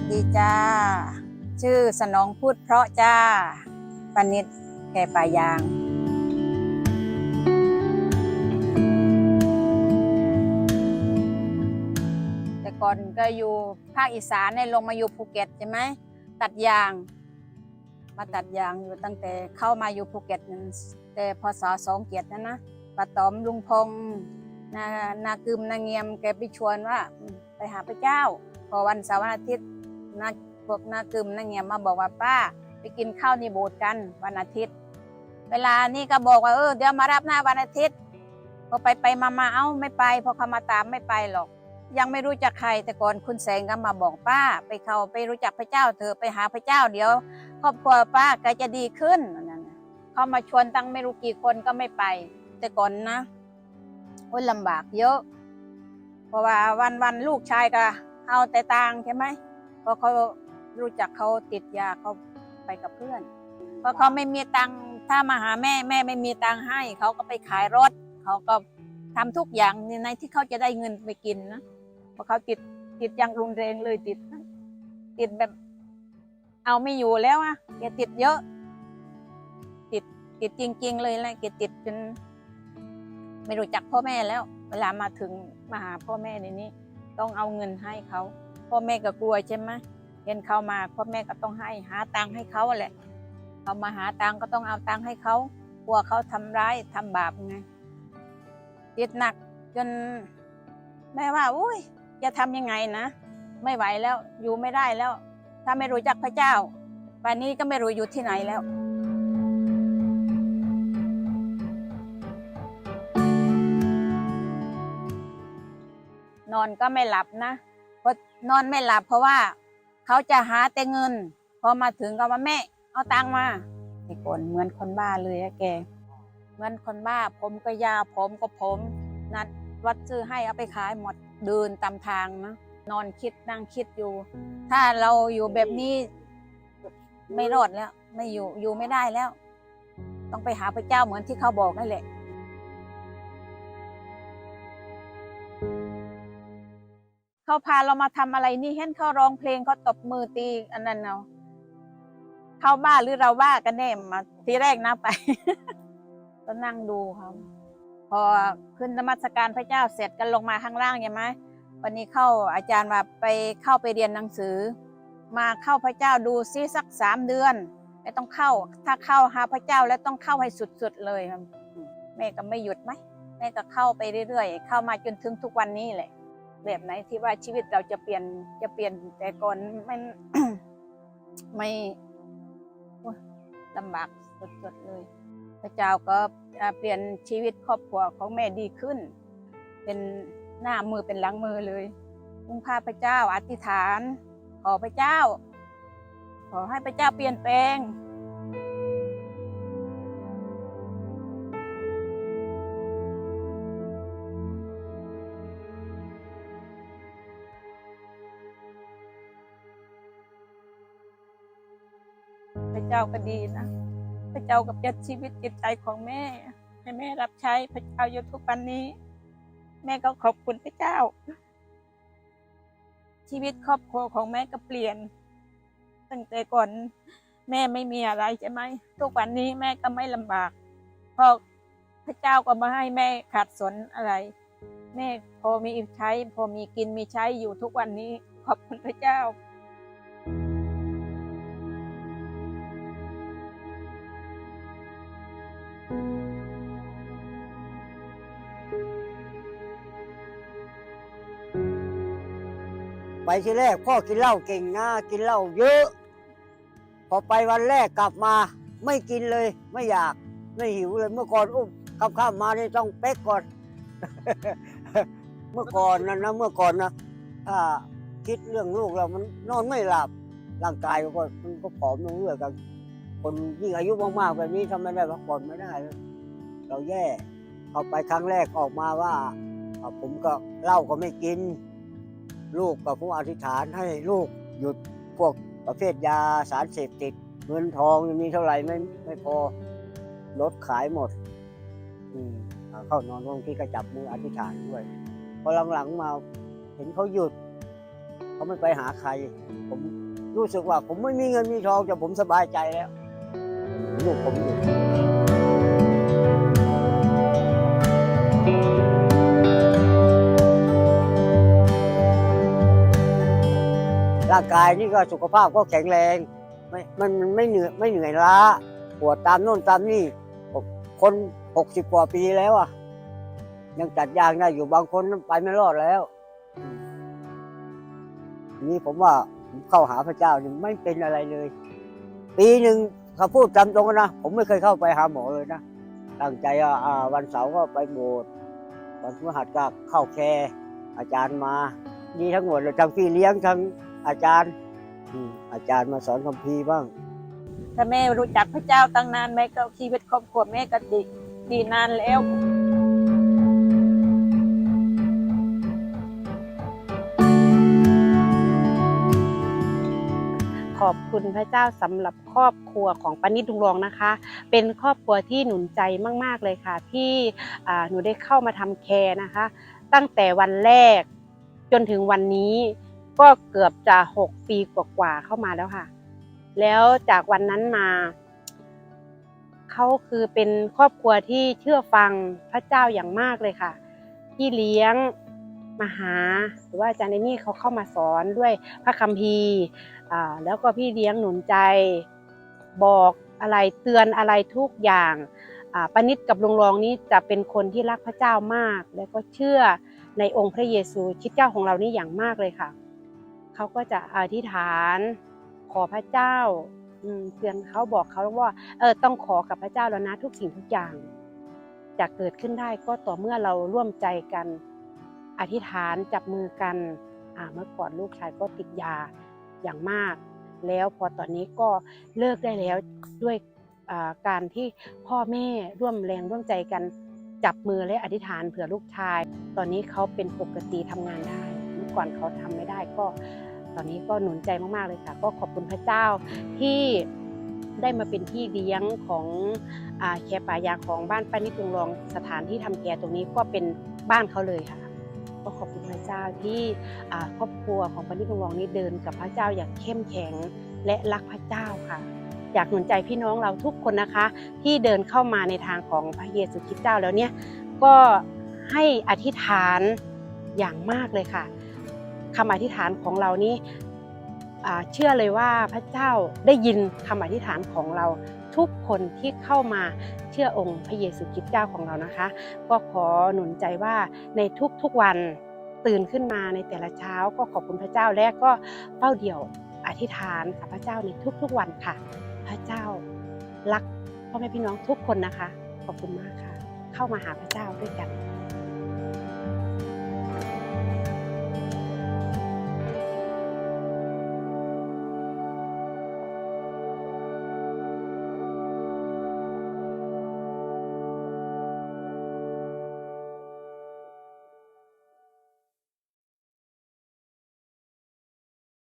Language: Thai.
สดีจ้า ชื่อสนองพูดเพราะจ้าปนิดแก่ป่ายางแต่ก่อนก็อยู่ภาคอีสานเนี่ยลงมาอยู่ภูเก็ตใช่ไหมตัดยาง มาตัดยางอยู่ตั้งแต่เข้ามาอยู่ภูเก็ตนั้นแต่พศสองเกียรตินะนะป้าตอมลุงพงษ์นานากึมนาเงียมแกไปชวนว่าไปหาพระเจ้า พอวันเสาร์วันอาทิตย์ นาพวกนากึมนาเงียมมาบอกว่าป้า ไปกินข้าวในโบสถ์กันวันอาทิตย์ เวลานี่ก็บอกว่าเออเดี๋ยวมารับหน้าวันอาทิตย์พอไปไปมามาเอ้าไม่ไป พอเขามาตามไม่ไปหรอก ยังไม่รู้จักใครแต่ก่อนคุณแสงก็มาบอกป้า ไปเขาไปรู้จักพระเจ้าเถอะไปหาพระเจ้าเดี๋ยวครอบครัวป้าก็จะดีขึ้นนั่นเขามาชวนตั้งไม่รู้กี่คนก็ไม่ไป แต่ก่อนนะโอ้ยลำบากเยอะ เพราะว่าวันวันลูกชายก็เอาแต่ตังใช่ไหม ราะเขารู้จักเขาติดยาเขาไปกับเพื่อน เพราะเขาไม่มีตังค์ถ้ามาหาแม่แม่ไม่มีตังค์ให้ เขาก็ไปขายรถ เขาก็ทำทุกอย่างในที่เขาจะได้เงินไปกินนะเพราะเขาติดติดอย่างรุนแรงเลยติด ติดแบบเอาไม่อยู่แล้วอะแกติดเยอะ ติดติดจริง ๆ เลยแหละแกติดจนไม่รู้จักพ่อแม่แล้ว เวลามาถึงมาหาพ่อแม่ในนี้ ต้องเอาเงินให้เขา พ่อแม่ก็กลัวใช่ไหมเห็นเขามาพ่อแม่ก็ต้องให้หาตังค์ให้เขาแหละเขามาหาตังค์ก็ต้องเอาตังค์ให้เขากลัวเขาทำร้ายทำบาปไงติดหนักจนแม่ว่าอุ้ยจะทำยังไงนะไม่ไหวแล้วอยู่ไม่ได้แล้ว ถ้าไม่รู้จักพระเจ้าป่านนี้ก็ไม่รู้อยู่ที่ไหนแล้วนอนก็ไม่หลับนะ เพราะนอนไม่หลับ เพราะว่าเขาจะหาแต่เงิน พอมาถึงก็มาแม่ เอาตังค์มาไอ้คนเหมือนคนบ้าเลยอะแก เหมือนคนบ้าผมก็ยาวผมก็ผม นัดวัดซื้อให้เอาไปขายหมดเดินตามทางนะนอนคิดนั่งคิดอยู่ ถ้าเราอยู่แบบนี้ ไม่รอดแล้ว ไม่อยู่อยู่ไม่ได้แล้ว ต้องไปหาพระเจ้าเหมือนที่เขาบอกนั่นแหละ เขาพาเรามาทำอะไรนี่เห็นเขาร้องเพลงเขาตบมือตีอันนั้นเนาะเขาบ้าหรือเราบ้ากันแน่มาทีแรกนะไป ก็นั่งดูเขาพอขึ้นนมัสการพระเจ้าเสร็จกันลงมาข้างล่างใช่ไหมวันนี้เข้าอาจารย์ว่าไปเข้าไปเรียนหนังสือ มาเข้าพระเจ้าดูซิสักสามเดือนไม่ต้องเข้า ถ้าเข้าหาพระเจ้าแล้วต้องเข้าให้สุดๆเลยครับแม่ก็ไม่หยุดไหมแม่ก็เข้าไปเรื่อยๆ เข้ามาจนถึงทุกวันนี้แหละ แบบไหนที่ว่าชีวิตเราจะเปลี่ยนจะเปลี่ยนแต่ก่อนไม่ไม่ลำบากสุดๆเลย พระเจ้าก็เปลี่ยนชีวิตครอบครัวของแม่ดีขึ้น เป็นหน้ามือเป็นหลังมือเลยพุ่งพาพระเจ้าอธิษฐาน ขอพระเจ้า ขอให้พระเจ้าเปลี่ยนแปลง ระเจ้าก็ดีนะ พระเจ้ากับยัดชีวิตจิตใจของแม่ ให้แม่รับใช้พระเจ้าอยู่ทุกวันนี้ แม่ก็ขอบคุณพระเจ้า ชีวิตครอบครัวของแม่ก็เปลี่ยน ตั้งแต่ก่อนแม่ไม่มีอะไรใช่ไหมทุกวันนี้แม่ก็ไม่ลำบากเพราะพระเจ้าก็มาให้แม่ขาดสนอะไร แม่พอมีใช้ พอมีกินมีใช้อยู่ทุกวันนี้ ขอบคุณพระเจ้า ไปที่แรกพ่อกินเหล้าเก่งนะกินเหล้าเยอะ พอไปวันแรกกลับมา ไม่กินเลย ไม่อยากไม่หิวเลยเมื่อก่อนอุ้มขับข้ามมานี่ต้องเป๊กก่อน เมื่อก่อนนะนะเมื่อก่อนนะถ้าคิดเรื่องลูกเรามันนอนไม่หลับร่างกายมันก็มันก็ผอมลงเรื่อยกัน คนยิ่งอายุมากๆแบบนี้ทำไม่ได้พักผ่อนไม่ได้เราแย่เอาไปครั้งแรกออกมาว่าผมก็เหล้าก็ไม่กิน ลูกกับผมอธิษฐานให้ลูกหยุดพวกประเภทยาสารเสพติด เงินทองมีเท่าไหร่ไม่ไม่พอรถขายหมดอืมเข้านอนบางทีก็จับมืออธิษฐานด้วยพอหลังๆมาเห็นเขาหยุดเขาไม่ไปหาใคร ผมรู้สึกว่า ผมไม่มีเงินมีทองแต่ผมสบายใจแล้วลูกผมอยู่างกายนี่ก็สุขภาพก็แข็งแรงไม่มันมันไม่เหนื่อยไม่เหนื่อยล้าปวดตามโน่นตามนี่คนหกสิบกว่าปีแล้วอะ ยังตัดยางได้อยู่บางคนไปไม่รอดแล้วนี่ผมว่าผมเข้าหาพระเจ้านี่ไม่เป็นอะไรเลย ปีหนึ่งเขาพูดจำตรงนะผมไม่เคยเข้าไปหาหมอเลยนะตั้งใจอ่าวันเสาร์ก็ไปโบสถ์วันพฤหัสก็เข้าแคร์อาจารย์มา ดีทั้งหมดเลยทั้งพี่เลี้ยงทั้ง อาจารย์อืมอาจารย์มาสอนคัมภีร์บ้าง ถ้าแม่รู้จักพระเจ้าตั้งนานแม่ก็ชีวิตครอบครัวแม่ก็ดีดีนานแล้วขอบคุณพระเจ้าสำหรับครอบครัวของปานิดดุงรองนะคะ เป็นครอบครัวที่หนุนใจมาก ๆ เลยค่ะ ที่อ่าหนูได้เข้ามาทำแคร์นะคะ ตั้งแต่วันแรกจนถึงวันนี้ ก็เกือบจะ6ปีกว่าๆเข้ามาแล้วค่ะ แล้วจากวันนั้นมาเขาคือเป็นครอบครัวที่เชื่อฟังพระเจ้าอย่างมากเลยค่ะ ที่เลี้ยงมาหาหรือว่าอาจารย์เอมี่เขาเข้ามาสอนด้วยพระคัมภีร์อ่าแล้วก็พี่เลี้ยงหนุนใจ บอกอะไรเตือนอะไรทุกอย่างอ่าปนิดกับลุงรองนี้จะเป็นคนที่รักพระเจ้ามาก แล้วก็เชื่อในองค์พระเยซูคิดเจ้าของเรานี่อย่างมากเลยค่ะ เขาก็จะอธิษฐานขอพระเจ้าเตือนเขาบอกเขาว่าเออต้องขอกับพระเจ้าแล้วนะทุกสิ่งทุกอย่าง จะเกิดขึ้นได้ก็ต่อเมื่อเราร่วมใจกันอธิษฐานจับมือกันเมื่อก่อนลูกชายก็ติดยาอย่างมาก แล้วพอตอนนี้ก็เลิกได้แล้วด้วยการที่พ่อแม่ร่วมแรงร่วมใจกันจับมือและอธิษฐานเผื่อลูกชาย ตอนนี้เขาเป็นปกติทำงานได้ เมื่อก่อนเขาทำไม่ได้ก็ ตอนนี้ก็หนุนใจมาก ๆ เลยค่ะ ก็ขอบคุณพระเจ้าที่ได้มาเป็นที่เลี้ยงของอแคร์ป่ายางของบ้านป้านิดลุงรองสถานที่ทำแกตรงนี้ก็เป็นบ้านเขาเลยค่ะก็ขอบคุณพระเจ้าที่ครอบครัวของป้านิดลุงรองนี้เดินกับพระเจ้าอย่างเข้มแข็งและรักพระเจ้าค่ะอยากหนุนใจพี่น้องเราทุกคนนะคะ ที่เดินเข้ามาในทางของพระเยซูคริสต์เจ้าแล้วเนี่ยก็ให้อธิษฐานอย่างมากเลยค่ะ คำอธิษฐานของเรานี้เชื่อเลยว่าพระเจ้าได้ยินคำอธิษฐานของเราทุกคนที่เข้ามาเชื่อองค์พระเยซูคริสต์เจ้าของเรานะคะ ก็ขอหนุนใจว่าในทุกๆวันตื่นขึ้นมาในแต่ละเช้าก็ขอบคุณพระเจ้าและก็เป้าเดี่ยวอธิษฐานกับพระเจ้าในทุกๆวันค่ะ พระเจ้ารักพ่อแม่พี่น้องทุกคนนะคะ ขอบคุณมากค่ะ เข้ามาหาพระเจ้าด้วยกัน